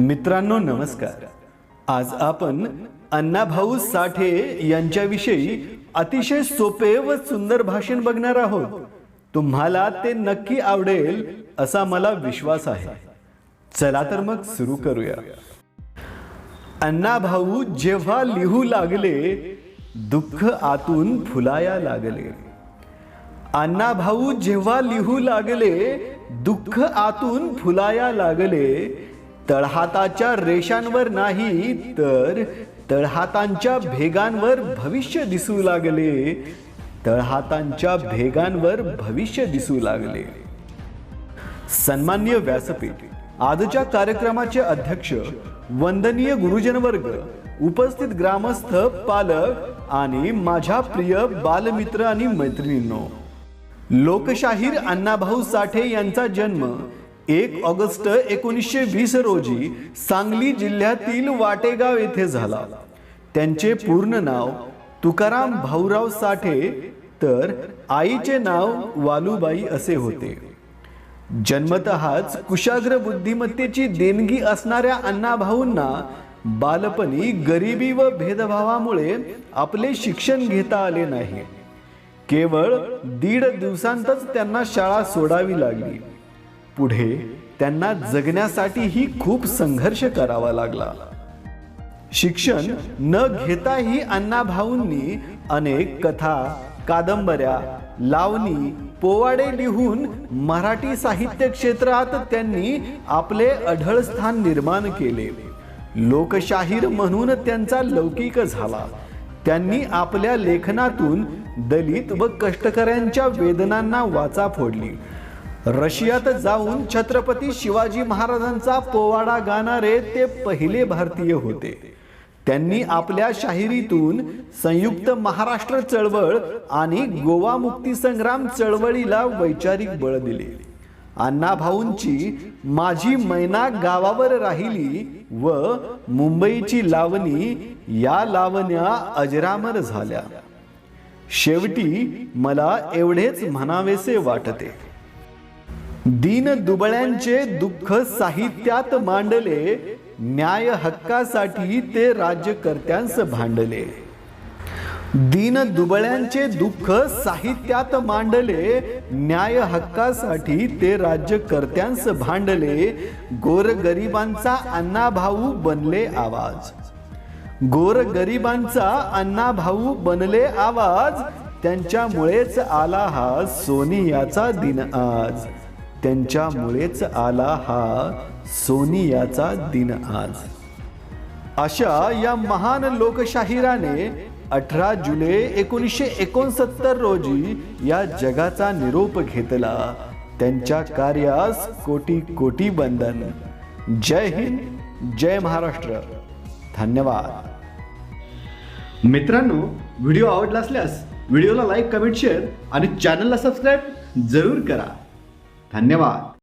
मित्रांनो नमस्कार. आज आपण अण्णाभाऊ साठे यांच्याविषयी अतिशय सोपे व सुंदर भाषण बघणार आहोत. तुम्हाला ते नक्की आवडेल असा मला विश्वास आहे. चला तर मग सुरू करूया. अण्णाभाऊ जेव्हा लिहू लागले दुःख आतून फुलाया लागले. अण्णाभाऊ जेव्हा लिहू लागले दुःख आतून फुलाया लागले तळहाताच्या रेषांवर नाही तर तळहातांच्या भेगांवर भविष्य दिसू लागले. तळहातांच्या भेगांवर भविष्य दिसू लागले. सन्मान्य व्यासपीठ आजच्या कार्यक्रमाचे अध्यक्ष वंदनीय गुरुजन वर्ग उपस्थित ग्रामस्थ पालक आणि माझ्या प्रिय बालमित्र आणि मैत्रिणींनो लोकशाहीर अण्णाभाऊ साठे यांचा जन्म एक ऑगस्ट एकोणीसशे वीस रोजी सांगली जिल्ह्यातील वाटेगाव येथे झाला. त्यांचे पूर्ण नाव तुकाराम भाऊराव साठे तर आईचे नाव वालूबाई असे होते. जन्मतःच कुशाग्र बुद्धिमत्तेची देणगी असणाऱ्या अण्णाभाऊंना बालपणी गरिबी व भेदभावामुळे आपले शिक्षण घेता आले नाही. केवळ दीड दिवसांतच त्यांना शाळा सोडावी लागली. पुढे त्यांना जगण्यासाठीही खूप संघर्ष करावा लागला. शिक्षण न घेताही अण्णाभाऊंनी अनेक कथा कादंबऱ्या लावणी पोवाडे लिहून मराठी साहित्य क्षेत्रात त्यांनी आपले अढळ स्थान निर्माण केले. लोकशाहीर म्हणून त्यांचा लौकिक झाला. त्यांनी आपल्या लेखनातून दलित व कष्टकऱ्यांच्या वेदनांना वाचा फोडली. रशियात जाऊन छत्रपती शिवाजी महाराजांचा पोवाडा गाणारे ते पहिले भारतीय होते. त्यांनी आपल्या शाहिरीतून संयुक्त महाराष्ट्र चळवळ आणि गोवा मुक्ती संग्राम चळवळीला वैचारिक बळ दिले. अण्णाभाऊंची माझी मैना गावावर राहिली व मुंबईची लावणी या लावण्या अजरामर झाल्या. शेवटी मला एवढेच म्हणावेसे वाटते. दीन दुबळ्यांचे दुःख साहित्यात मांडले न्याय हक्कासाठी ते राज्यकर्त्यांस भांडले. दीन दुबळ्यांचे दुःख साहित्यात मांडले न्याय हक्कासाठी ते राज्यकर्त्यांस भांडले गोरगरिबांचा अण्णाभाऊ बनले आवाज. गोरगरिबांचा अण्णाभाऊ बनले आवाज त्यांच्यामुळेच आला हा सोनियाचा दिन आज. त्यांच्यामुळेच आला हा सोनियाचा दिन आज. अशा या महान लोकशाहिराने अठरा जुलै एकोणीसशे एकोणसत्तर रोजी या जगाचा निरोप घेतला. त्यांच्या कार्यास कोटी कोटी बंधन जय हिंद जय महाराष्ट्र. धन्यवाद. मित्रांनो व्हिडिओ आवडला असल्यास व्हिडिओला लाईक कमेंट शेअर आणि चॅनलला सबस्क्राईब जरूर करा. धन्यवाद.